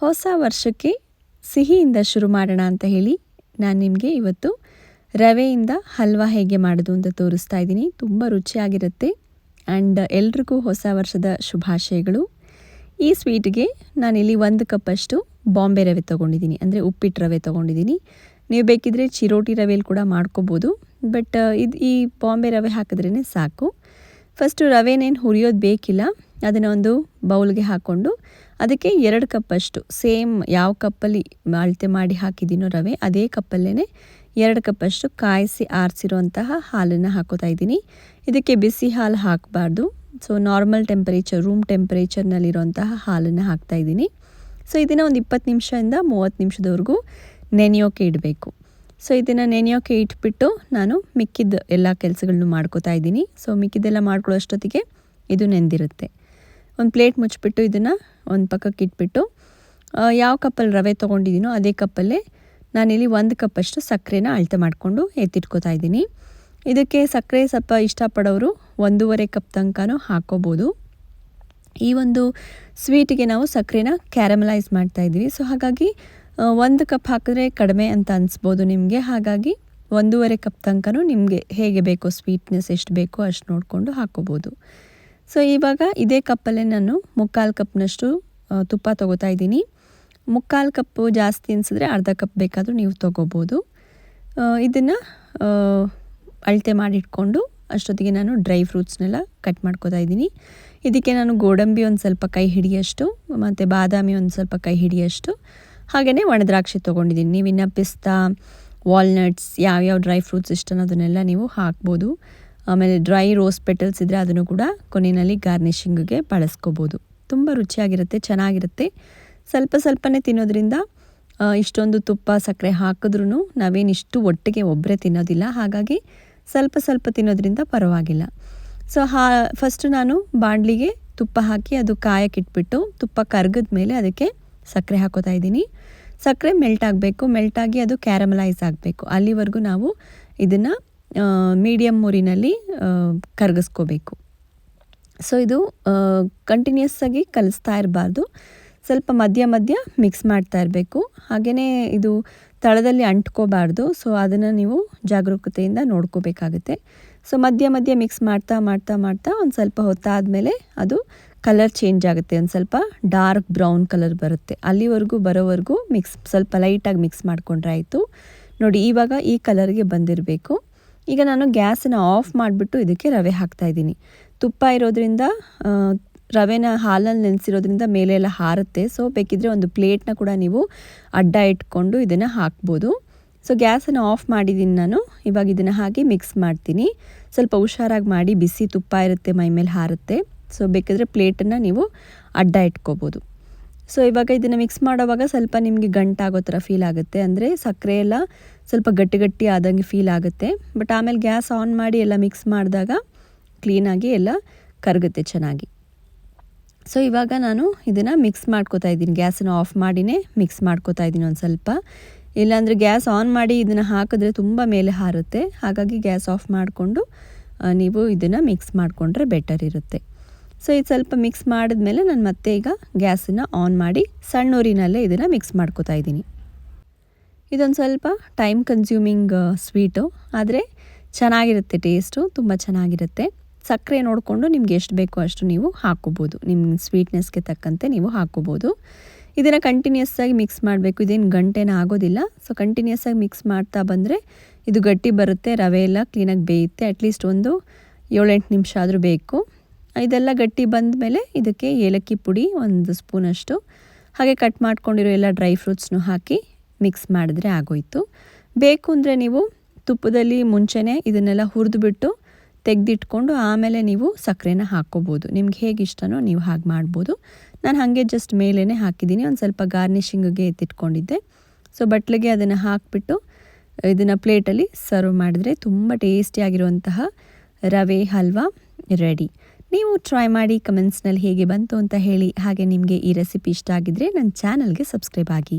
ಹೊಸ ವರ್ಷಕ್ಕೆ ಸಿಹಿಯಿಂದ ಶುರು ಮಾಡೋಣ ಅಂತ ಹೇಳಿ ನಾನು ನಿಮಗೆ ಇವತ್ತು ರವೆಯಿಂದ ಹಲ್ವಾ ಹೇಗೆ ಮಾಡೋದು ಅಂತ ತೋರಿಸ್ತಾ ಇದ್ದೀನಿ. ತುಂಬ ರುಚಿಯಾಗಿರುತ್ತೆ. ಆ್ಯಂಡ್ ಎಲ್ರಿಗೂ ಹೊಸ ವರ್ಷದ ಶುಭಾಶಯಗಳು. ಈ ಸ್ವೀಟ್ಗೆ ನಾನಿಲ್ಲಿ ಒಂದು ಕಪ್ಪಷ್ಟು ಬಾಂಬೆ ರವೆ ತೊಗೊಂಡಿದ್ದೀನಿ. ಅಂದರೆ ಉಪ್ಪಿಟ್ಟು ರವೆ ತೊಗೊಂಡಿದ್ದೀನಿ. ನೀವು ಬೇಕಿದ್ರೆ ಚಿರೋಟಿ ರವೆಯಲ್ಲಿ ಕೂಡ ಮಾಡ್ಕೋಬೋದು. ಬಟ್ ಇದು ಈ ಬಾಂಬೆ ರವೆ ಹಾಕಿದ್ರೇ ಸಾಕು. ಫಸ್ಟು ರವೆನೇನು ಹುರಿಯೋದು ಬೇಕಿಲ್ಲ. ಅದನ್ನು ಒಂದು ಬೌಲ್ಗೆ ಹಾಕ್ಕೊಂಡು ಅದಕ್ಕೆ ಎರಡು ಕಪ್ಪಷ್ಟು ಸೇಮ್ ಯಾವ ಕಪ್ಪಲ್ಲಿ ಅಳತೆ ಮಾಡಿ ಹಾಕಿದ್ದೀನೋ ರವೆ, ಅದೇ ಕಪ್ಪಲ್ಲೇ ಎರಡು ಕಪ್ಪಷ್ಟು ಕಾಯಿಸಿ ಆರಿಸಿರುವಂತಹ ಹಾಲನ್ನು ಹಾಕೋತಾ ಇದ್ದೀನಿ. ಇದಕ್ಕೆ ಬಿಸಿ ಹಾಲು ಹಾಕಬಾರ್ದು. ಸೊ ನಾರ್ಮಲ್ ಟೆಂಪರೇಚರ್ ರೂಮ್ ಟೆಂಪರೇಚರ್ನಲ್ಲಿರುವಂತಹ ಹಾಲನ್ನು ಹಾಕ್ತಾ ಇದ್ದೀನಿ. ಸೊ ಇದನ್ನು ಒಂದು ಇಪ್ಪತ್ತು ನಿಮಿಷದಿಂದ ಮೂವತ್ತು ನಿಮಿಷದವರೆಗೂ ನೆನೆಯೋಕೆ ಇಡಬೇಕು. ಸೊ ಇದನ್ನು ನೆನೆಯೋಕೆ ಇಟ್ಬಿಟ್ಟು ನಾನು ಮಿಕ್ಕಿದ ಎಲ್ಲ ಕೆಲಸಗಳನ್ನು ಮಾಡ್ಕೋತಾ ಇದ್ದೀನಿ. ಸೊ ಮಿಕ್ಕಿದ್ದೆಲ್ಲ ಮಾಡ್ಕೊಳ್ಳೋ ಅಷ್ಟೊತ್ತಿಗೆ ಇದು ನೆಂದಿರುತ್ತೆ. ಒಂದು ಪ್ಲೇಟ್ ಮುಚ್ಚಿಬಿಟ್ಟು ಇದನ್ನು ಒಂದು ಪಕ್ಕಕ್ಕೆ ಇಟ್ಬಿಟ್ಟು ಯಾವ ಕಪ್ಪಲ್ಲಿ ರವೆ ತೊಗೊಂಡಿದ್ದೀನೋ ಅದೇ ಕಪ್ಪಲ್ಲೇ ನಾನಿಲ್ಲಿ ಒಂದು ಕಪ್ಪಷ್ಟು ಸಕ್ಕರೆನ ಅಳತೆ ಮಾಡಿಕೊಂಡು ಎತ್ತಿಟ್ಕೋತಾ ಇದ್ದೀನಿ. ಇದಕ್ಕೆ ಸಕ್ಕರೆ ಸ್ವಲ್ಪ ಇಷ್ಟಪಡೋರು ಒಂದೂವರೆ ಕಪ್ ತನಕನೂ ಹಾಕೋಬೋದು ಈ ಒಂದು ಸ್ವೀಟಿಗೆ ನಾವು ಸಕ್ಕರೆನ ಕ್ಯಾರಮಲೈಸ್ ಮಾಡ್ತಾಯಿದ್ದೀವಿ ಸೊ, ಹಾಗಾಗಿ ಒಂದು ಕಪ್ ಹಾಕಿದ್ರೆ ಕಡಿಮೆ ಅಂತ ಅನಿಸ್ಬೋದು ನಿಮಗೆ. ಹಾಗಾಗಿ, ಒಂದೂವರೆ ಕಪ್ ತನಕನೂ ನಿಮಗೆ ಹೇಗೆ ಬೇಕೋ ಸ್ವೀಟ್ನೆಸ್ ಎಷ್ಟು ಬೇಕೋ ಅಷ್ಟು ನೋಡಿಕೊಂಡು ಹಾಕ್ಕೋಬೋದು. ಸೊ ಇವಾಗ ಇದೇ ಕಪ್ಪಲ್ಲೇ ನಾನು ಮುಕ್ಕಾಲು ಕಪ್ನಷ್ಟು ತುಪ್ಪ ತೊಗೋತಾ ಇದ್ದೀನಿ. ಮುಕ್ಕಾಲು ಕಪ್ಪು ಜಾಸ್ತಿ ಅನಿಸಿದ್ರೆ ಅರ್ಧ ಕಪ್ ಬೇಕಾದರೂ ನೀವು ತೊಗೋಬೋದು. ಇದನ್ನು ಅಳತೆ ಮಾಡಿಟ್ಕೊಂಡು ಅಷ್ಟೊತ್ತಿಗೆ ನಾನು ಡ್ರೈ ಫ್ರೂಟ್ಸ್ನೆಲ್ಲ ಕಟ್ ಮಾಡ್ಕೋತಾ ಇದ್ದೀನಿ. ಇದಕ್ಕೆ ನಾನು ಗೋಡಂಬಿ ಒಂದು ಸ್ವಲ್ಪ ಕೈ ಹಿಡಿಯಷ್ಟು, ಮತ್ತು ಬಾದಾಮಿ ಒಂದು ಸ್ವಲ್ಪ ಕೈ ಹಿಡಿಯಷ್ಟು ಹಾಗೆಯೇ ಒಣದ್ರಾಕ್ಷಿ ತೊಗೊಂಡಿದ್ದೀನಿ. ನೀವು ಇನ್ನು ಪಿಸ್ತಾ, ವಾಲ್ನಟ್ಸ್, ಯಾವ್ಯಾವ ಡ್ರೈ ಫ್ರೂಟ್ಸ್ ಇಷ್ಟನೋ ಅದನ್ನೆಲ್ಲ ನೀವು ಹಾಕ್ಬೋದು. ಆಮೇಲೆ ಡ್ರೈ ರೋಸ್ ಪೆಟಲ್ಸ್ ಇದ್ದರೆ ಅದನ್ನು ಕೂಡ ಕೊನೆಯಲ್ಲಿ ಗಾರ್ನಿಷಿಂಗಿಗೆ ಬಳಸ್ಕೋಬೋದು. ತುಂಬ ರುಚಿಯಾಗಿರುತ್ತೆ, ಚೆನ್ನಾಗಿರುತ್ತೆ. ಸ್ವಲ್ಪ ಸ್ವಲ್ಪನೇ ತಿನ್ನೋದ್ರಿಂದ ಇಷ್ಟೊಂದು ತುಪ್ಪ, ಸಕ್ಕರೆ ಹಾಕಿದ್ರೂ ನಾವೇನು ಇಷ್ಟು ಒಟ್ಟಿಗೆ ಒಬ್ಬರೇ ತಿನ್ನೋದಿಲ್ಲ. ಹಾಗಾಗಿ ಸ್ವಲ್ಪ ಸ್ವಲ್ಪ ತಿನ್ನೋದ್ರಿಂದ ಪರವಾಗಿಲ್ಲ. ಸೊ ಹಾ ಫಸ್ಟು ನಾನು ಬಾಣಲಿಗೆ ತುಪ್ಪ ಹಾಕಿ ಅದು ಕಾಯಕ್ಕಿಟ್ಬಿಟ್ಟು ತುಪ್ಪ ಕರ್ಗದ ಮೇಲೆ ಅದಕ್ಕೆ ಸಕ್ಕರೆ ಹಾಕೋತಾ ಇದ್ದೀನಿ. ಸಕ್ಕರೆ ಮೆಲ್ಟ್ ಆಗಬೇಕು. ಮೆಲ್ಟಾಗಿ ಅದು ಕ್ಯಾರಮಲೈಸ್ ಆಗಬೇಕು. ಅಲ್ಲಿವರೆಗೂ ನಾವು ಇದನ್ನು ಮೀಡಿಯಮ್ ಮುರಿನಲ್ಲಿ ಕರಗಿಸ್ಕೋಬೇಕು. ಸೊ ಇದು ಕಂಟಿನ್ಯೂಸ್ ಆಗಿ ಕಲಿಸ್ತಾ ಇರಬಾರ್ದು. ಸ್ವಲ್ಪ ಮಧ್ಯ ಮಧ್ಯ ಮಿಕ್ಸ್ ಮಾಡ್ತಾ ಇರಬೇಕು. ಹಾಗೆಯೇ ಇದು ತಳದಲ್ಲಿ ಅಂಟ್ಕೋಬಾರ್ದು. ಸೊ ಅದನ್ನು ನೀವು ಜಾಗರೂಕತೆಯಿಂದ ನೋಡ್ಕೋಬೇಕಾಗುತ್ತೆ. ಸೊ ಮಧ್ಯ ಮಧ್ಯ ಮಿಕ್ಸ್ ಮಾಡ್ತಾ ಮಾಡ್ತಾ ಮಾಡ್ತಾ ಒಂದು ಸ್ವಲ್ಪ ಹೊತ್ತಾದಮೇಲೆ ಅದು ಕಲರ್ ಚೇಂಜ್ ಆಗುತ್ತೆ. ಒಂದು ಸ್ವಲ್ಪ ಡಾರ್ಕ್ ಬ್ರೌನ್ ಕಲರ್ ಬರುತ್ತೆ. ಅಲ್ಲಿವರೆಗೂ ಬರೋವರೆಗೂ ಮಿಕ್ಸ್ ಸ್ವಲ್ಪ ಲೈಟಾಗಿ ಮಿಕ್ಸ್ ಮಾಡಿಕೊಂಡ್ರೆ ಆಯಿತು. ನೋಡಿ, ಇವಾಗ ಈ ಕಲರ್ಗೆ ಬಂದಿರಬೇಕು. ಈಗ ನಾನು ಗ್ಯಾಸನ್ನ ಆಫ್ ಮಾಡಿಬಿಟ್ಟು ಇದಕ್ಕೆ ರವೆ ಹಾಕ್ತಾಯಿದ್ದೀನಿ ತುಪ್ಪ ಇರೋದ್ರಿಂದ ರವೆನ ಹಾಲಲ್ಲಿ ನೆನೆಸಿರೋದ್ರಿಂದ ಮೇಲೆ ಎಲ್ಲ ಹಾರುತ್ತೆ. ಸೊ ಬೇಕಿದ್ರೆ ಒಂದು ಪ್ಲೇಟ್ನ ಕೂಡ ನೀವು ಅಡ್ಡ ಇಟ್ಕೊಂಡು ಇದನ್ನು ಹಾಕ್ಬೋದು. ಸೊ ಗ್ಯಾಸನ್ನು ಆಫ್ ಮಾಡಿದ್ದೀನಿ ನಾನು. ಇವಾಗ ಇದನ್ನು ಹಾಕಿ ಮಿಕ್ಸ್ ಮಾಡ್ತೀನಿ. ಸ್ವಲ್ಪ ಹುಷಾರಾಗಿ ಮಾಡಿ ಬಿಸಿ ತುಪ್ಪ ಇರುತ್ತೆ ಮೈ ಮೇಲೆ ಹಾರುತ್ತೆ. ಸೊ ಬೇಕಿದ್ರೆ ಪ್ಲೇಟನ್ನು ನೀವು ಅಡ್ಡ ಇಟ್ಕೋಬೋದು. ಸೊ ಇವಾಗ ಇದನ್ನು ಮಿಕ್ಸ್ ಮಾಡೋವಾಗ ಸ್ವಲ್ಪ ನಿಮಗೆ ಗಂಟಾಗೋ ಥರ ಫೀಲ್ ಆಗುತ್ತೆ. ಅಂದರೆ ಸಕ್ಕರೆ ಎಲ್ಲ ಸ್ವಲ್ಪ ಗಟ್ಟಿ ಗಟ್ಟಿ ಆದಂಗೆ ಫೀಲ್ ಆಗುತ್ತೆ. ಬಟ್ ಆಮೇಲೆ ಗ್ಯಾಸ್ ಆನ್ ಮಾಡಿ ಎಲ್ಲ ಮಿಕ್ಸ್ ಮಾಡಿದಾಗ ಕ್ಲೀನಾಗಿ ಎಲ್ಲ ಕರಗುತ್ತೆ ಚೆನ್ನಾಗಿ. ಸೊ ಇವಾಗ ನಾನು ಇದನ್ನು ಮಿಕ್ಸ್ ಮಾಡ್ಕೋತಾ ಇದ್ದೀನಿ. ಗ್ಯಾಸನ್ನು ಆಫ್ ಮಾಡಿನೇ ಮಿಕ್ಸ್ ಮಾಡ್ಕೋತಾ ಇದ್ದೀನಿ ಒಂದು ಸ್ವಲ್ಪ. ಇಲ್ಲಾಂದರೆ ಗ್ಯಾಸ್ ಆನ್ ಮಾಡಿ ಇದನ್ನು ಹಾಕಿದ್ರೆ ತುಂಬ ಮೇಲೆ ಹಾರುತ್ತೆ. ಹಾಗಾಗಿ ಗ್ಯಾಸ್ ಆಫ್ ಮಾಡಿಕೊಂಡು ನೀವು ಇದನ್ನು ಮಿಕ್ಸ್ ಮಾಡಿಕೊಂಡ್ರೆ ಬೆಟರ್ ಇರುತ್ತೆ. ಸೊ ಇದು ಸ್ವಲ್ಪ ಮಿಕ್ಸ್ ಮಾಡಿದ್ಮೇಲೆ ನಾನು ಮತ್ತೆ ಈಗ ಗ್ಯಾಸನ್ನು ಆನ್ ಮಾಡಿ ಸಣ್ಣ ಊರಿನಲ್ಲೇ ಇದನ್ನು ಮಿಕ್ಸ್ ಮಾಡ್ಕೋತಾ ಇದ್ದೀನಿ. ಇದೊಂದು ಸ್ವಲ್ಪ ಟೈಮ್ ಕನ್ಸ್ಯೂಮಿಂಗ್ ಸ್ವೀಟು ಆದರೆ ಚೆನ್ನಾಗಿರುತ್ತೆ ಟೇಸ್ಟು ತುಂಬ ಚೆನ್ನಾಗಿರುತ್ತೆ. ಸಕ್ಕರೆ ನೋಡಿಕೊಂಡು ನಿಮ್ಗೆ ಎಷ್ಟು ಬೇಕೋ ಅಷ್ಟು ನೀವು ಹಾಕ್ಕೋಬೋದು. ನಿಮ್ಮ ಸ್ವೀಟ್ನೆಸ್ಗೆ ತಕ್ಕಂತೆ ನೀವು ಹಾಕ್ಕೋಬೋದು. ಇದನ್ನು ಕಂಟಿನ್ಯೂಸ್ ಆಗಿ ಮಿಕ್ಸ್ ಮಾಡಬೇಕು. ಇದೇನು ಗಂಟೆನ ಆಗೋದಿಲ್ಲ. ಸೊ ಕಂಟಿನ್ಯೂಸ್ ಆಗಿ ಮಿಕ್ಸ್ ಮಾಡ್ತಾ ಬಂದರೆ ಇದು ಗಟ್ಟಿ ಬರುತ್ತೆ, ರವೆ ಎಲ್ಲ ಕ್ಲೀನಾಗಿ ಬೇಯುತ್ತೆ. ಅಟ್ಲೀಸ್ಟ್ ಒಂದು ಏಳೆಂಟು ನಿಮಿಷ ಆದರೂ ಬೇಕು. ಇದೆಲ್ಲ ಗಟ್ಟಿ ಬಂದ ಮೇಲೆ ಇದಕ್ಕೆ ಏಲಕ್ಕಿ ಪುಡಿ ಒಂದು ಸ್ಪೂನಷ್ಟು. ಹಾಗೆ ಕಟ್ ಮಾಡ್ಕೊಂಡಿರೋ ಎಲ್ಲ ಡ್ರೈ ಫ್ರೂಟ್ಸ್ನು ಹಾಕಿ ಮಿಕ್ಸ್ ಮಾಡಿದ್ರೆ ಆಗೋಯಿತು. ಬೇಕು ಅಂದರೆ ನೀವು ತುಪ್ಪದಲ್ಲಿ ಮುಂಚೆನೇ ಇದನ್ನೆಲ್ಲ ಹುರಿದುಬಿಟ್ಟು ತೆಗೆದಿಟ್ಕೊಂಡು ಆಮೇಲೆ ನೀವು ಸಕ್ಕರೆನ ಹಾಕ್ಕೋಬೋದು. ನಿಮ್ಗೆ ಹೇಗೆ ಇಷ್ಟನೋ ನೀವು ಹಾಗೆ ಮಾಡ್ಬೋದು. ನಾನು ಹಾಗೆ ಜಸ್ಟ್ ಮೇಲೇ ಹಾಕಿದ್ದೀನಿ. ಒಂದು ಸ್ವಲ್ಪ ಗಾರ್ನಿಷಿಂಗಿಗೆ ಎತ್ತಿಟ್ಕೊಂಡಿದ್ದೆ. ಸೊ ಬಟ್ಲಿಗೆ ಅದನ್ನು ಹಾಕಿಬಿಟ್ಟು ಇದನ್ನು ಪ್ಲೇಟಲ್ಲಿ ಸರ್ವ್ ಮಾಡಿದ್ರೆ ತುಂಬ ಟೇಸ್ಟಿಯಾಗಿರುವಂತಹ ರವೆ, ಹಲ್ವಾ ರೆಡಿ ನೀವು ಟ್ರೈ ಮಾಡಿ ಕಮೆಂಟ್ಸ್ನಲ್ಲಿ ಹೇಗೆ ಬಂತು ಅಂತ ಹೇಳಿ ಹಾಗೆ ನಿಮಗೆ ಈ ರೆಸಿಪಿ ಇಷ್ಟ ಆಗಿದ್ದರೆ ನನ್ನ ಚಾನಲ್ಗೆ ಸಬ್ಸ್ಕ್ರೈಬ್ ಆಗಿ.